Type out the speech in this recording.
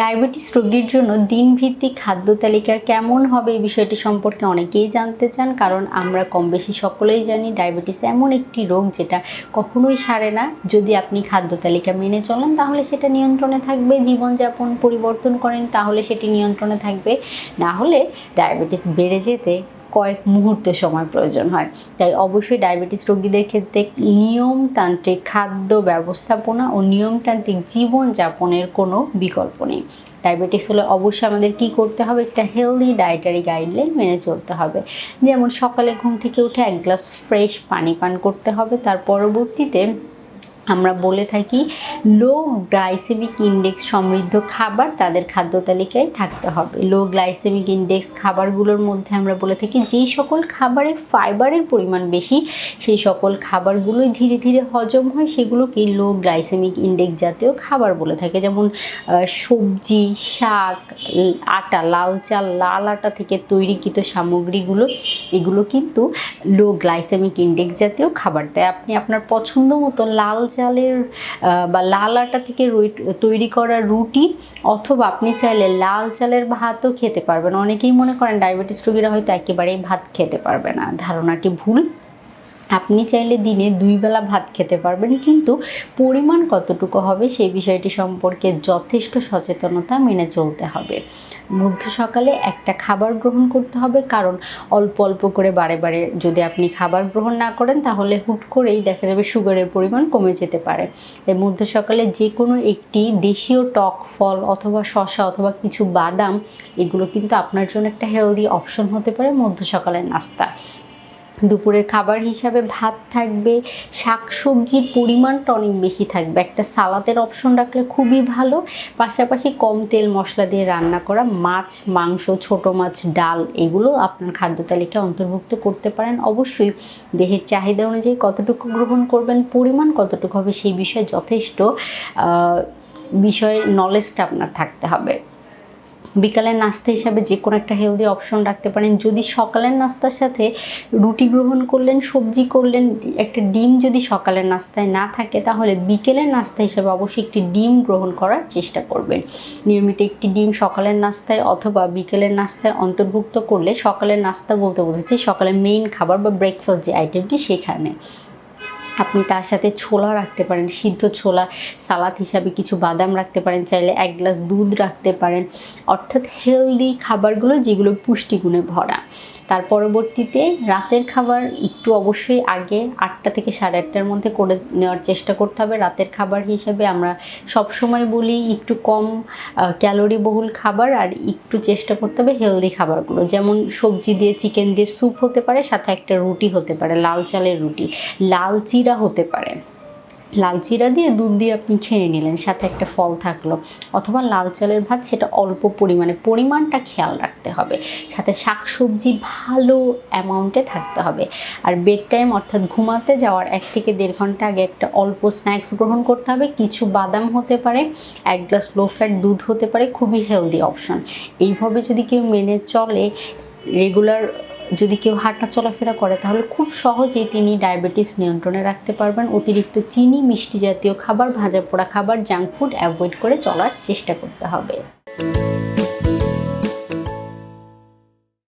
Diabetes রোগীর জন্য দিনভিত্তিক খাদ্য তালিকা কেমন হবে এই বিষয়টি সম্পর্কে অনেকেই জানতে চান, কারণ আমরা কম বেশি সকলেই জানি ডায়াবেটিস এমন একটি রোগ যেটা কখনোই সারে না। যদি আপনি খাদ্য তালিকা মেনে চলেন, তাহলে সেটা নিয়ন্ত্রণে থাকবে, জীবনযাপন পরিবর্তন করেন, তাহলে সেটি নিয়ন্ত্রণে থাকবে। না হলে ডায়াবেটিস বেড়ে যেতে কয়েক মুহূর্ত সময় প্রয়োজন হয়। তাই অবশ্যই ডায়াবেটিস রোগীদের ক্ষেত্রে নিয়মতান্ত্রিক খাদ্য ব্যবস্থাপনা ও নিয়মতান্ত্রিক জীবনযাপনের কোনো বিকল্প নেই। ডায়াবেটিস হলে অবশ্যই আমাদের কি করতে হবে? একটা হেলদি ডায়েটারি গাইডলাইন মেনে চলতে হবে। যেমন সকালে ঘুম থেকে উঠে এক গ্লাস ফ্রেশ পানি পান করতে হবে। তার পরবর্তীতে আমরা বলে থাকি লো গ্লাইসেমিক ইন্ডেক্স সমৃদ্ধ খাবার তাদের খাদ্য তালিকায় থাকতে হবে। লো গ্লাইসেমিক ইন্ডেক্স খাবারগুলোর মধ্যে আমরা বলে থাকি, যেই সকল খাবারে ফাইবারের পরিমাণ বেশি, সেই সকল খাবারগুলোই ধীরে ধীরে হজম হয়, সেগুলোকে লো গ্লাইসেমিক ইন্ডেক্স জাতীয় খাবার বলে থাকে। যেমন সবজি, শাক, আটা, লাল চাল, লাল আটা থেকে তৈরিকৃত সামগ্রীগুলো, এগুলো কিন্তু লো গ্লাইসেমিক ইন্ডেক্স জাতীয় খাবার। তাই আপনি আপনার পছন্দ মতো লাল চালের বা লাল আটা থেকে তৈরি করা রুটি, অথবা আপনি চাইলে লাল চালের ভাতও খেতে পারবেন। অনেকেই মনে করেন ডায়াবেটিস রোগীরা হয়তো একেবারেই ভাত খেতে পারবে না। ধারণাটি ভুল। আপনি চাইলে দিনে দুই বেলা ভাত খেতে পারবেন, কিন্তু পরিমাণ কতটুকু হবে সেই বিষয়টি সম্পর্কে যথেষ্ট সচেতনতা মেনে চলতে হবে। মধ্য সকালে একটা খাবার গ্রহণ করতে হবে, কারণ অল্প অল্প করে বারে বারে যদি আপনি খাবার গ্রহণ না করেন, তাহলে হুট করেই দেখা যাবে সুগারের পরিমাণ কমে যেতে পারে। তাই মধ্য সকালে যে কোনো একটি দেশীয় টক ফল অথবা শসা অথবা কিছু বাদাম, এগুলো কিন্তু আপনার জন্য একটা হেলদি অপশন হতে পারে মধ্য সকালের নাস্তা। দুপুরের খাবার হিসাবে ভাত থাকবে শাক সবজির পরিমাণটা অনেক বেশি থাকবে। একটা সালাদের অপশন রাখলে খুবই ভালো। পাশাপাশি কম তেল মশলা দিয়ে রান্না করা, মাছ, মাংস, ছোট মাছ, ডাল, এগুলো আপনার খাদ্য তালিকায় অন্তর্ভুক্ত করতে পারেন। অবশ্যই দেহের চাহিদা অনুযায়ী কতটুকু গ্রহণ করবেন, পরিমাণ কতটুকু হবে সেই বিষয়ে যথেষ্ট বিষয়ে নলেজটা আপনার থাকতে হবে। বিকালের নাস্তা হিসাবে যে কোনো একটা হেলদি অপশন রাখতে পারেন। যদি সকালের নাস্তার সাথে রুটি গ্রহণ করলেন, সবজি করলেন, একটা ডিম যদি সকালের নাস্তায় না থাকে, তাহলে বিকেলের নাস্তা হিসাবে অবশ্যই একটি ডিম গ্রহণ করার চেষ্টা করবেন। নিয়মিত একটি ডিম সকালের নাস্তায় অথবা বিকেলের নাস্তায় অন্তর্ভুক্ত করলে সকালের নাস্তা বলতে বোঝাচ্ছি সকালের মেইন খাবার বা ব্রেকফাস্ট যে আইটেমটি সেখানে। আপনি তার সাথে ছোলা রাখতে পারেন, সিদ্ধ ছোলা, সালাদ হিসাবে কিছু বাদাম রাখতে পারেন, চাইলে এক গ্লাস দুধ রাখতে পারেন। অর্থাৎ হেলদি খাবারগুলো যেগুলো পুষ্টিগুণে ভরা। তার পরবর্তীতে রাতের খাবার একটু অবশ্যই আগে আটটা থেকে সাড়ে আটটার মধ্যে করে নেওয়ার চেষ্টা করতে হবে। রাতের খাবার হিসেবে আমরা সব সময় বলি একটু কম ক্যালোরি বহুল খাবার আর একটু চেষ্টা করতে হবে হেলদি খাবারগুলো। যেমন সবজি দিয়ে চিকেন দিয়ে স্যুপ হতে পারে, সাথে একটা রুটি হতে পারে, লাল চালের রুটি। লাল চিরা হতে পারে। লাল চিরা দিয়ে দুধ দিয়ে আপনি খেয়ে নিলেন, সাথে একটা ফল থাকল, অথবা লাল চালের ভাত সেটা অল্প পরিমাণে, পরিমাণটা খেয়াল রাখতে হবে। সাথে শাকসবজি ভালো অ্যামাউন্টে থাকতে হবে। আর বেড টাইম অর্থাৎ ঘুমাতে যাওয়ার এক থেকে দেড় ঘণ্টা আগে একটা অল্প স্ন্যাক্স গ্রহণ করতে হবে। কিছু বাদাম হতে পারে, এক গ্লাস লো ফ্যাট দুধ হতে পারে, খুবই হেলদি অপশন এইভাবে যদি কেউ মেনে চলে রেগুলার যদি কেউ হাঁটা চলাফেরা করে, তাহলে খুব সহজেই তিনি ডায়াবেটিস নিয়ন্ত্রণে রাখতে পারবেন। অতিরিক্ত চিনি, মিষ্টি জাতীয় খাবার, ভাজা পোড়া খাবার জাঙ্ক ফুড অ্যাভয়েড করে চলার চেষ্টা করতে হবে।